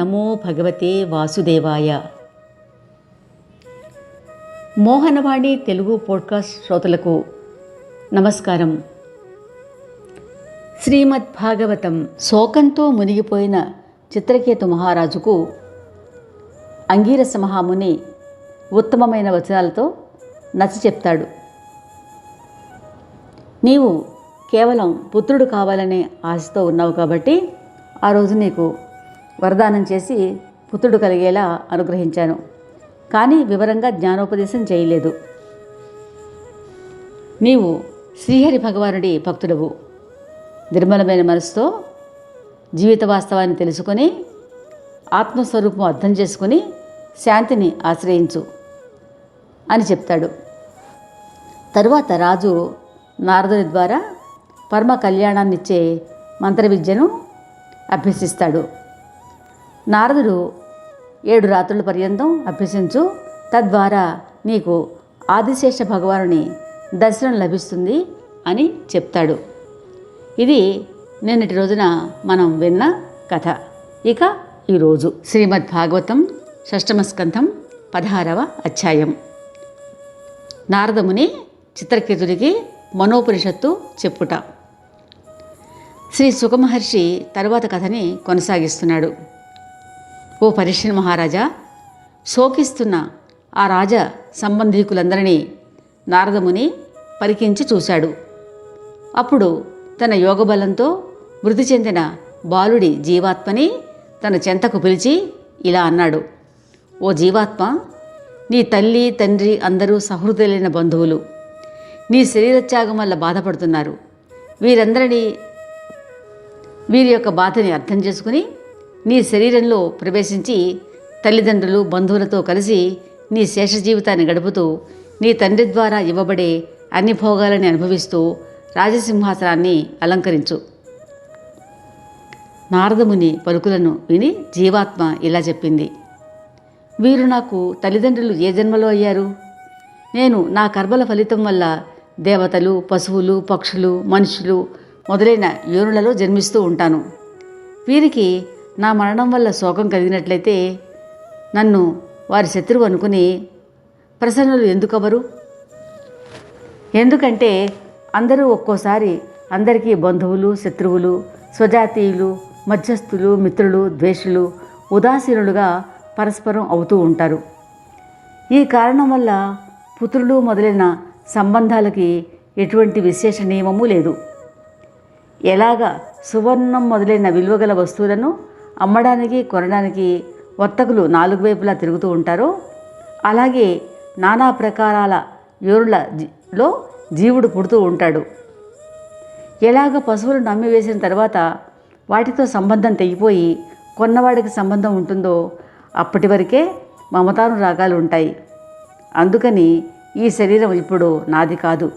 నమో భగవతే వాసుదేవాయ. మోహనవాణి తెలుగు పోడ్కాస్ట్ శ్రోతలకు నమస్కారం. శ్రీమద్ భాగవతం శోకంతో మునిగిపోయిన చిత్రకేతు మహారాజుకు అంగీరస మహాముని ఉత్తమమైన వచనాలతో నచ్చ చెప్తాడు. నీవు కేవలం పుత్రుడు కావాలనే ఆశతో ఉన్నావు కాబట్టి ఆ రోజు నీకు వరదానం చేసి పుత్రుడు కలిగేలా అనుగ్రహించాను. కానీ వివరంగా జ్ఞానోపదేశం చేయలేదు. నీవు శ్రీహరి భగవానుడి భక్తుడవు. నిర్మలమైన మనసుతో జీవిత వాస్తవాన్ని తెలుసుకొని ఆత్మస్వరూపం అర్థం చేసుకుని శాంతిని ఆశ్రయించు అని చెప్తాడు. తరువాత రాజు నారదుని ద్వారా పరమ కళ్యాణాన్నిచ్చే మంత్ర విద్యను అభ్యసిస్తాడు. నారదుడు ఏడు రాత్రుల పర్యంతం అభ్యసించు. తద్వారా నీకు ఆదిశేష భగవానుని దర్శనం లభిస్తుంది అని చెప్తాడు. ఇది నిన్నటి రోజున మనం విన్న కథ. ఇక ఈరోజు శ్రీమద్ భాగవతం షష్టమస్కంధం పదహారవ అధ్యాయం. నారదముని చిత్రకేతుడికి మనోపనిషత్తు చెప్పుట. శ్రీ సుఖమహర్షి తరువాత కథని కొనసాగిస్తున్నాడు. ఓ పరీక్షణ మహారాజా శోకిస్తున్న ఆ రాజ సంబంధీకులందరినీ నారదముని పరికించి చూశాడు. అప్పుడు తన యోగబలంతో మృతి చెందిన బాలుడి జీవాత్మని తన చెంతకు పిలిచి ఇలా అన్నాడు. ఓ జీవాత్మ నీ తల్లి తండ్రి అందరూ సహృదయులైన బంధువులు. నీ శరీరత్యాగం వల్ల బాధపడుతున్నారు. వీరందరినీ వీరి యొక్క బాధని అర్థం చేసుకుని నీ శరీరంలో ప్రవేశించి తల్లిదండ్రులు బంధువులతో కలిసి నీ శేష జీవితాన్ని గడుపుతూ నీ తండ్రి ద్వారా ఇవ్వబడే అన్ని భోగాలని అనుభవిస్తూ రాజసింహాసనాన్ని అలంకరించు. నారదముని పలుకులను విని జీవాత్మ ఇలా చెప్పింది. వీరు నాకు తల్లిదండ్రులు ఏ జన్మలో అయ్యారు? నేను నా కర్మల ఫలితం వల్ల దేవతలు పశువులు పక్షులు మనుషులు మొదలైన యోనులలో జన్మిస్తూ ఉంటాను. వీరికి నా మరణం వల్ల శోకం కలిగినట్లయితే నన్ను వారి శత్రువు అనుకుని ప్రసన్నులు ఎందుకవరు ఎందుకంటే అందరూ ఒక్కోసారి అందరికీ బంధువులు శత్రువులు స్వజాతీయులు మధ్యస్థులు మిత్రులు ద్వేషులు ఉదాసీనులుగా పరస్పరం అవుతూ ఉంటారు. ఈ కారణం వల్ల పుత్రులు మొదలైన సంబంధాలకి ఎటువంటి విశేష నియమము లేదు. ఎలాగ సువర్ణం మొదలైన విలువగల వస్తువులను అమ్మడానికి కొనడానికి వర్తకులు నాలుగు వైపులా తిరుగుతూ ఉంటారు. అలాగే నానా ప్రకారాల యోరులలో జీవుడు పుడుతూ ఉంటాడు. ఎలాగ పశువులు నమ్మివేసిన తర్వాత వాటితో సంబంధం తెగిపోయి కొన్నవాడికి సంబంధం ఉంటుందో అప్పటి వరకే మమతాను రాగాలు ఉంటాయి. అందుకని ఈ శరీరం ఇప్పుడు నాది కాదు.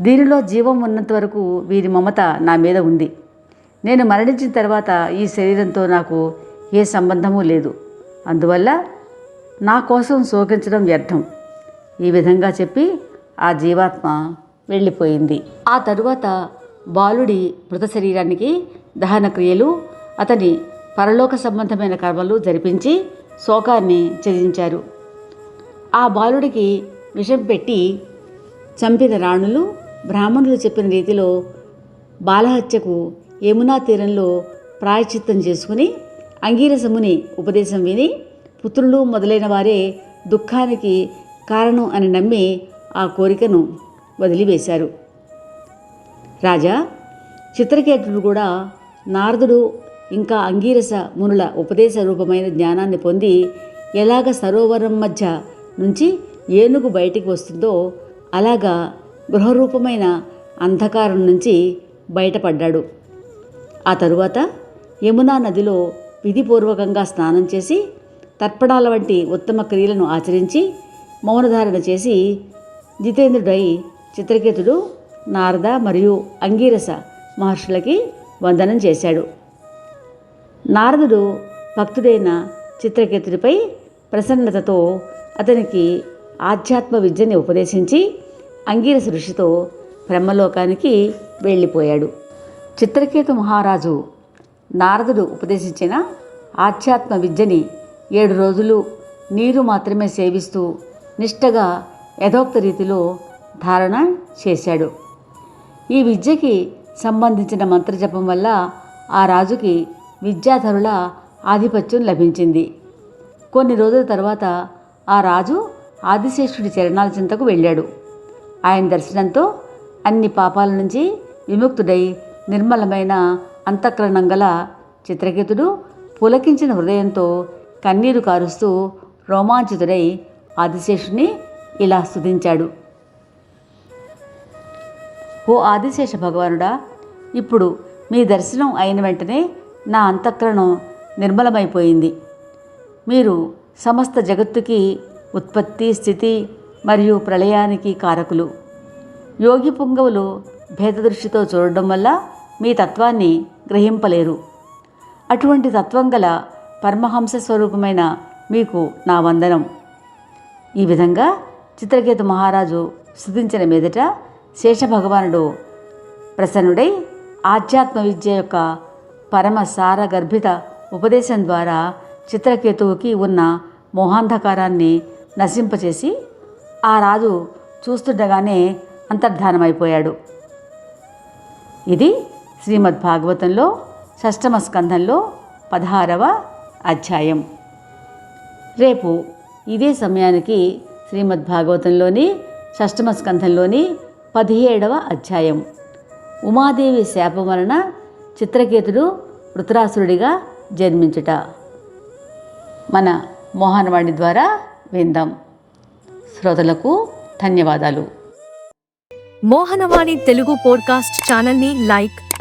దీనిలో జీవం ఉన్నంత వరకు వీరి మమత నా మీద ఉంది. నేను మరణించిన తర్వాత ఈ శరీరంతో నాకు ఏ సంబంధము లేదు. అందువల్ల నా కోసం శోకించడం వ్యర్థం. ఈ విధంగా చెప్పి ఆ జీవాత్మ వెళ్ళిపోయింది. ఆ తరువాత బాలుడి మృత శరీరానికి దహన క్రియలు అతని పరలోక సంబంధమైన కర్మలు జరిపించి శోకాన్ని త్యజించారు. ఆ బాలుడికి విషం పెట్టి చంపిన రాణులు బ్రాహ్మణులు చెప్పిన రీతిలో బాలహత్యకు యమునా తీరంలో ప్రాయచిత్తం చేసుకుని అంగీరసముని ఉపదేశం విని పుత్రులు మొదలైన వారే దుఃఖానికి కారణం అని నమ్మి ఆ కోరికను వదిలివేశారు. రాజా చిత్రకేతుడు కూడా నారదుడు ఇంకా అంగీరస మునుల ఉపదేశ రూపమైన జ్ఞానాన్ని పొంది ఎలాగ సరోవరం మధ్య నుంచి ఏనుగు బయటికి వస్తుందో అలాగా గృహరూపమైన అంధకారం నుంచి బయటపడ్డాడు. ఆ తరువాత యమునా నదిలో విధిపూర్వకంగా స్నానం చేసి తర్పణాల వంటి ఉత్తమ క్రియలను ఆచరించి మౌనధారణ చేసి జితేంద్రుడై చిత్రకేతుడు నారద మరియు అంగీరస మహర్షులకి వందనం చేశాడు. నారదుడు భక్తుడైన చిత్రకేతుడిపై ప్రసన్నతతో అతనికి ఆధ్యాత్మ విద్యని ఉపదేశించి అంగీరస ఋషితో బ్రహ్మలోకానికి వెళ్ళిపోయాడు. చిత్రకేతు మహారాజు నారదుడు ఉపదేశించిన ఆధ్యాత్మ విద్యని ఏడు రోజులు నీరు మాత్రమే సేవిస్తూ నిష్టగా యథోక్త రీతిలో ధారణ చేశాడు. ఈ విద్యకి సంబంధించిన మంత్రజపం వల్ల ఆ రాజుకి విద్యాధరుల ఆధిపత్యం లభించింది. కొన్ని రోజుల తర్వాత ఆ రాజు ఆదిశేషుడి చరణాల చింతకు వెళ్ళాడు. ఆయన దర్శనంతో అన్ని పాపాల నుంచి విముక్తుడై నిర్మలమైన అంతఃకరణం గల చిత్రకేతుడు పులకించిన హృదయంతో కన్నీరు కారుస్తూ రోమాంచితుడై ఆదిశేషుని ఇలా స్థుతించాడు ఓ ఆదిశేష భగవానుడా ఇప్పుడు మీ దర్శనం అయిన వెంటనే నా అంతఃకరణం నిర్మలమైపోయింది. మీరు సమస్త జగత్తుకి ఉత్పత్తి స్థితి మరియు ప్రళయానికి కారకులు. యోగి పుంగవులు భేదదృష్టితో చూడడం వల్ల మీ తత్వాన్ని గ్రహింపలేరు. అటువంటి తత్వం గల పరమహంస స్వరూపమైన మీకు నా వందనం. ఈ విధంగా చిత్రకేతు మహారాజు స్థుతించిన మీదట శేషభగవానుడు ప్రసన్నుడై ఆధ్యాత్మ విద్య యొక్క పరమ సార గర్భిత ఉపదేశం ద్వారా చిత్రకేతువుకి ఉన్న మోహాంధకారాన్ని నశింపచేసి ఆ రాజు చూస్తుండగానే అంతర్ధానమైపోయాడు. ఇది శ్రీమద్ భాగవతంలో షష్టమ స్కంధంలో పదహారవ అధ్యాయం. రేపు ఇదే సమయానికి శ్రీమద్ భాగవతంలోని షష్టమ స్కంధంలోని పదిహేడవ అధ్యాయం. ఉమాదేవి శాపం వలన చిత్రకేతుడు వృతరాసురుడిగా జన్మించుట. మన మోహనవాణి ద్వారా విందాం. శ్రోతలకు ధన్యవాదాలు. మోహనవాణి తెలుగు పోడ్కాస్ట్ ఛానల్ని లైక్